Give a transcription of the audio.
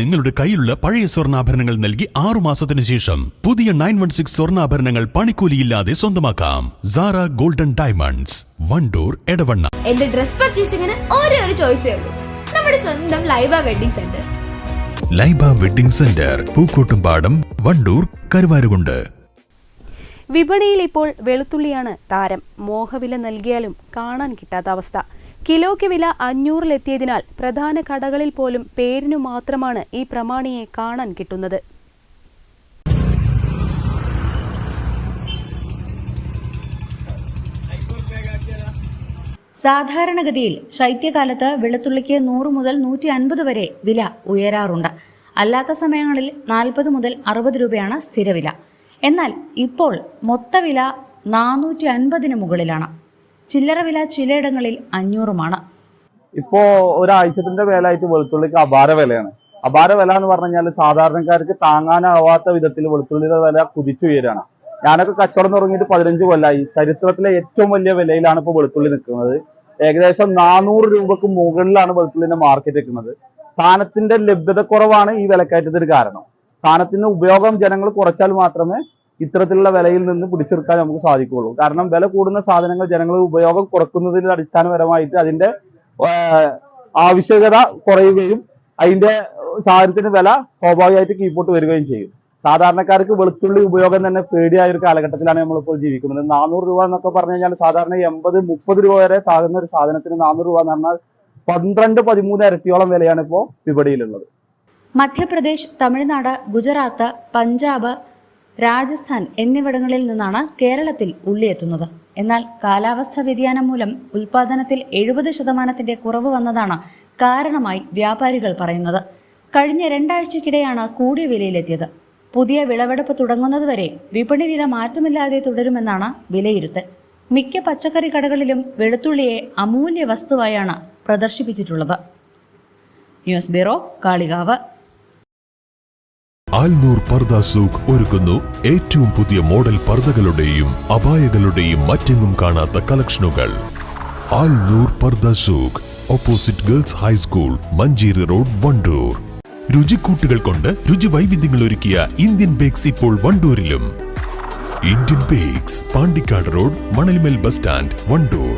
നിങ്ങളുടെ കയ്യിലുള്ള പഴയ സ്വർണാഭരണങ്ങൾ നൽകി ആറു മാസത്തിന് ശേഷം പുതിയ നയൻ വൺ സിക്സ് സ്വർണാഭരണങ്ങൾ പണിക്കൂലിയില്ലാതെ സ്വന്തമാക്കാം. Sara golden diamonds Wandoor Edavanna. എന്റെ ഡ്രസ് പർച്ചേസിംഗിന് ഒരേ ഒരു ചോയ്സേ ഉള്ളൂ. നമ്മുടെ സ്വന്തം Laiba wedding centre Laiba wedding centre Pookkottumpadam Wandoor Karuvarakundu. വിപണിയിൽ ഇപ്പോൾ വെളുത്തുള്ളിയാണ് താരം. മോഹവില നൽകിയാലും കാണാൻ കിട്ടാത്ത അവസ്ഥ. കിലോയ്ക്ക് വില അഞ്ഞൂറിലെത്തിയതിനാൽ പ്രധാന കടകളിൽ പോലും പേരിനു മാത്രമാണ് ഈ പ്രമാണിയെ കാണാൻ കിട്ടുന്നത്. സാധാരണഗതിയിൽ ശൈത്യകാലത്ത് വെളുത്തുള്ളിക്ക് നൂറ് മുതൽ നൂറ്റി അൻപത് വരെ വില ഉയരാറുണ്ട്. അല്ലാത്ത സമയങ്ങളിൽ നാൽപ്പത് മുതൽ അറുപത് രൂപയാണ് സ്ഥിരവില. എന്നാൽ ഇപ്പോൾ മൊത്തവില നാനൂറ്റി അൻപതിന് മുകളിലാണ്. ചില്ലറ വില ചിലയിടങ്ങളിൽ അഞ്ഞൂറുമാണ്. ഇപ്പോ ഒരാഴ്ചത്തിന്റെ വേലായിട്ട് വെളുത്തുള്ളിക്ക് അപാര വിലയാണ്. അപാര വില എന്ന് പറഞ്ഞു കഴിഞ്ഞാൽ സാധാരണക്കാർക്ക് താങ്ങാനാവാത്ത വിധത്തിൽ വെളുത്തുള്ളിയുടെ വില കുതിച്ചുയരാണ്. ഞാനൊക്കെ കച്ചവടം തുടങ്ങിയിട്ട് പതിനഞ്ച് കൊല്ലായി. ചരിത്രത്തിലെ ഏറ്റവും വലിയ വിലയിലാണ് ഇപ്പോൾ വെളുത്തുള്ളി നിൽക്കുന്നത്. ഏകദേശം നാനൂറ് രൂപക്ക് മുകളിലാണ് വെളുത്തുള്ളിന്റെ മാർക്കറ്റ് നിൽക്കുന്നത്. സാധനത്തിന്റെ ലഭ്യത കുറവാണ് ഈ വിലക്കയറ്റത്തിന് കാരണം. സാധനത്തിന്റെ ഉപയോഗം ജനങ്ങൾ കുറച്ചാൽ മാത്രമേ ഇത്തരത്തിലുള്ള വിലയിൽ നിന്ന് പിടിച്ചെടുക്കാൻ നമുക്ക് സാധിക്കുകയുള്ളൂ. കാരണം വില കൂടുന്ന സാധനങ്ങൾ ജനങ്ങൾ ഉപയോഗം കുറക്കുന്നതിന്റെ അടിസ്ഥാനപരമായിട്ട് അതിന്റെ ആവശ്യകത കുറയുകയും അതിന്റെ സാധനത്തിന്റെ വില സ്വാഭാവികമായിട്ട് കീപ്പോട്ട് വരികയും ചെയ്യും. സാധാരണക്കാർക്ക് വെളുത്തുള്ളി ഉപയോഗം തന്നെ പേടിയായ ഒരു കാലഘട്ടത്തിലാണ് നമ്മളിപ്പോൾ ജീവിക്കുന്നത്. നാനൂറ് രൂപ എന്നൊക്കെ പറഞ്ഞു കഴിഞ്ഞാൽ സാധാരണ എൺപത് മുപ്പത് രൂപ വരെ താകുന്ന ഒരു സാധനത്തിന് നാനൂറ് രൂപ എന്ന് പറഞ്ഞാൽ പന്ത്രണ്ട് പതിമൂന്ന് ഇരട്ടിയോളം വിലയാണ് ഇപ്പോൾ വിപണിയിലുള്ളത്. മധ്യപ്രദേശ് തമിഴ്നാട് ഗുജറാത്ത് പഞ്ചാബ് രാജസ്ഥാൻ എന്നിവിടങ്ങളിൽ നിന്നാണ് കേരളത്തിൽ ഉള്ളി എത്തുന്നത് എന്നാൽ കാലാവസ്ഥാ വ്യതിയാനം മൂലം ഉൽപാദനത്തിൽ എഴുപത് ശതമാനത്തിന്റെ കുറവ് വന്നതാണ് കാരണമായി വ്യാപാരികൾ പറയുന്നത്. കഴിഞ്ഞ രണ്ടാഴ്ചക്കിടെയാണ് കൂടിയ വിലയിലെത്തിയത്. പുതിയ വിളവെടുപ്പ് തുടങ്ങുന്നതുവരെ വിപണി വില മാറ്റമില്ലാതെ തുടരുമെന്നാണ് വിലയിരുത്തൽ. മിക്ക പച്ചക്കറി കടകളിലും വെളുത്തുള്ളിയെ അമൂല്യ വസ്തുവായാണ് പ്രദർശിപ്പിച്ചിട്ടുള്ളത്. News bureau Kalikavu. ആൽനൂർ പർദ സൂഖ് ഒരുക്കുന്നു ഏറ്റവും പുതിയ മോഡൽ പർദകളുടെയും അപായകളുടെയും മറ്റെങ്ങും കാണാത്ത കളക്ഷനുകൾ. Alnoor Parda Souq opposite girls high school Manjeri road Wandoor. രുചിക്കൂട്ടുകൾ കൊണ്ട് രുചി വൈവിധ്യങ്ങൾ ഒരുക്കിയ ഇന്ത്യൻ ബേക്സ് ഇപ്പോൾ വണ്ടൂരിലും. Indian bakes Pandikkad road Manalmel bus stand Wandoor.